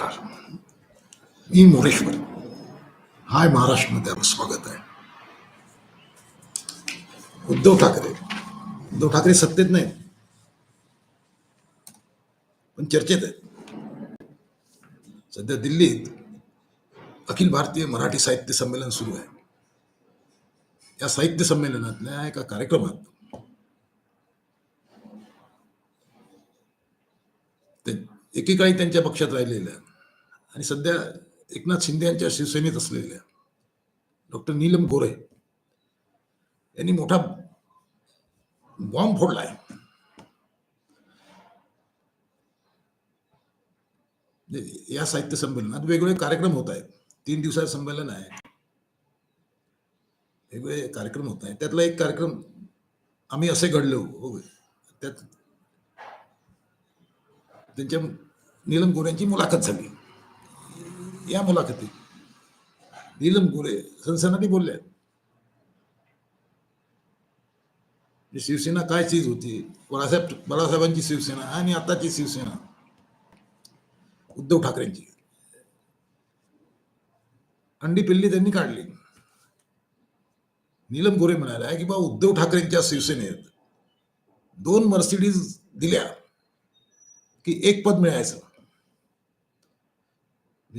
नमस्कार. मी मोरेश्वर हाय महाराष्ट्रमध्ये आपलं स्वागत आहे. उद्धव ठाकरे. उद्धव ठाकरे सत्तेत नाही पण चर्चेत आहेत. सध्या दिल्लीत अखिल भारतीय मराठी साहित्य संमेलन सुरू आहे. या साहित्य संमेलनातल्या एका कार्यक्रमात ते एकेकाळी त्यांच्या पक्षात राहिलेल्या आणि सध्या एकनाथ शिंदे यांच्या शिवसेनेत असलेल्या डॉक्टर नीलम गोरे यांनी मोठा बॉम्ब फोडला आहे. म्हणजे या साहित्य संमेलनात वेगवेगळे कार्यक्रम होत आहेत. तीन दिवसाचं संमेलन आहे. वेगवेगळे कार्यक्रम होत आहेत. त्यातला एक कार्यक्रम आम्ही असे घडलो. हो. त्यात त्यांच्या नीलम गोऱ्यांची मुलाखत झाली. या मुलाखती. नीलम गोरे सनसनाटी बोलल्या शिवसेना काय चीज होती? बाळासाहेब बाळासाहेबांची शिवसेना आणि आताची शिवसेना? उद्धव ठाकरेंची. अंडी पिल्ली त्यांनी काढली. नीलम गोरे म्हणाल्या की बा उद्धव ठाकरेंच्या शिवसेनेत दोन मर्सिडीज दिल्या की एक पद मिळायचं.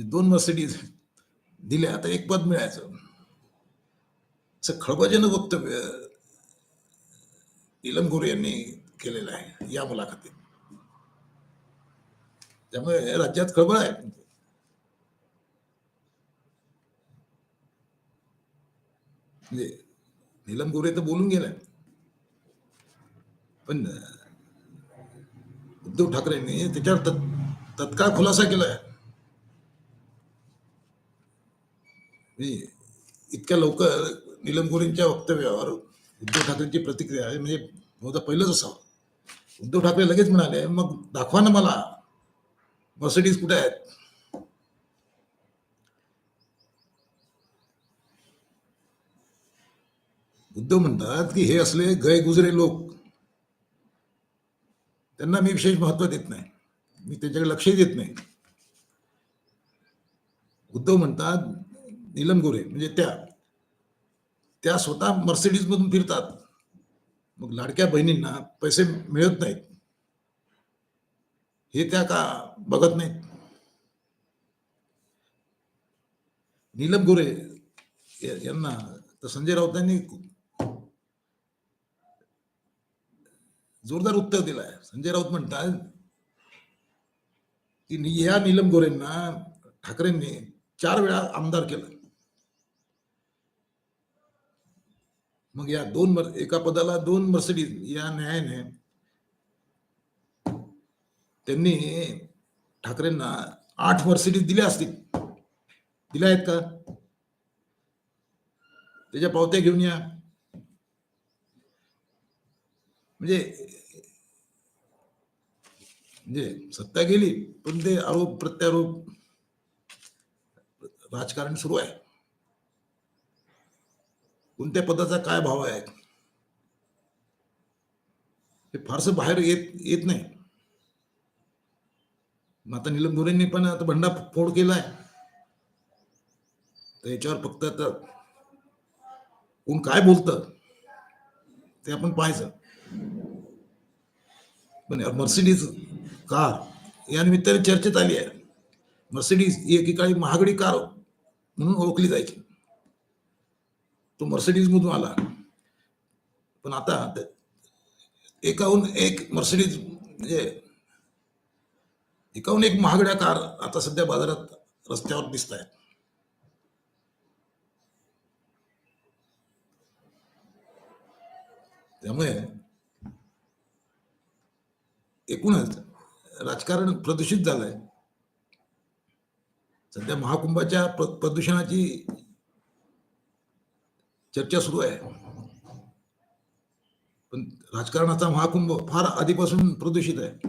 दोन मर्सिडीज दिल्या तर एक पद मिळायचं. असं खळबळजनक वक्तव्य नीलम गोरे यांनी केलेलं आहे या मुलाखतीत. त्यामुळे राज्यात खळबळ आहे. म्हणजे नीलम गोरे तर बोलून गेलाय. पण उद्धव ठाकरेंनी त्याच्यावर तत्काळ खुलासा केलाय म्हणजे इतक्या लवकर नीलम गोरेंच्या वक्तव्यावर उद्धव ठाकरेंची प्रतिक्रिया आहे. म्हणजे बहुधा पहिलंच असावं. उद्धव ठाकरे लगेच म्हणाले मग दाखवा ना मला. मर्सिडीज कुठे आहेत? उद्धव म्हणतात की हे असले गैरगुजरे लोक त्यांना मी विशेष महत्त्व देत नाही. मी त्यांच्याकडे लक्षही देत नाही. उद्धव म्हणतात नीलम गोरे म्हणजे त्या. त्या स्वतः मर्सिडीज मधून फिरतात. मग लाडक्या बहिणींना पैसे मिळत नाहीत. हे त्या का बघत नाहीत? नीलम गोरे यांना तर संजय राऊतांनी जोरदार उत्तर दिलंय संजय राऊत म्हणतात की या नीलम गोरेंना ठाकरेंनी चार वेळा आमदार केलं. मग या दोन मर- एका पदाला दोन मर्सिडीज या न्यायाने त्यांनी ठाकरेंना आठ मर्सिडीज दिल्या असतील. दिल्या आहेत का? त्याच्या पावत्या घेऊन या. म्हणजे म्हणजे सत्ता गेली पण ते आरोप प्रत्यारोप राजकारण सुरू आहे. कोणत्या पदाचा काय भाव आहे? हे फारसं बाहेर येत येत नाही. मग आता नीलम गोरेंनी पण आता भंडा फोड केलाय. तर याच्यावर फक्त आता कोण काय बोलतं ते आपण पाहायचं. पण मर्सिडीज कार या निमित्ताने चर्चेत आली आहे. मर्सिडीज ही एकेकाळी महागडी कार म्हणून ओळखली जायची. तो मर्सिडीज मधून आला. पण आता एकाहून एक मर्सिडीज म्हणजे एकाहून एक महागड्या कार आता सध्या बाजारात रस्त्यावर दिसत आहेत. त्यामुळे एकूणच राजकारण प्रदूषित झालंय. सध्या महाकुंभाच्या प्रदूषणाची चर्चा सुरू आहे. पण राजकारणाचा महाकुंभ फार आधीपासून प्रदूषित आहे.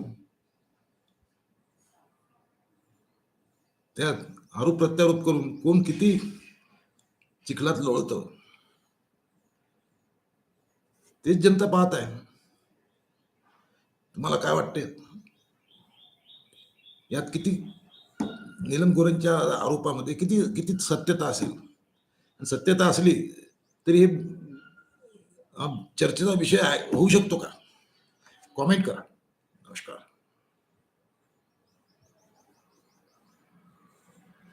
त्यात आरोप प्रत्यारोप करून कोण किती चिखलात लोळत तेच जनता पाहत आहे. तुम्हाला काय वाटते यात किती नीलम गोरेंच्या आरोपामध्ये किती किती सत्यता असेल? सत्यता असली तरी हे चर्चेचा विषय होऊ शकतो का? कॉमेंट करा. नमस्कार.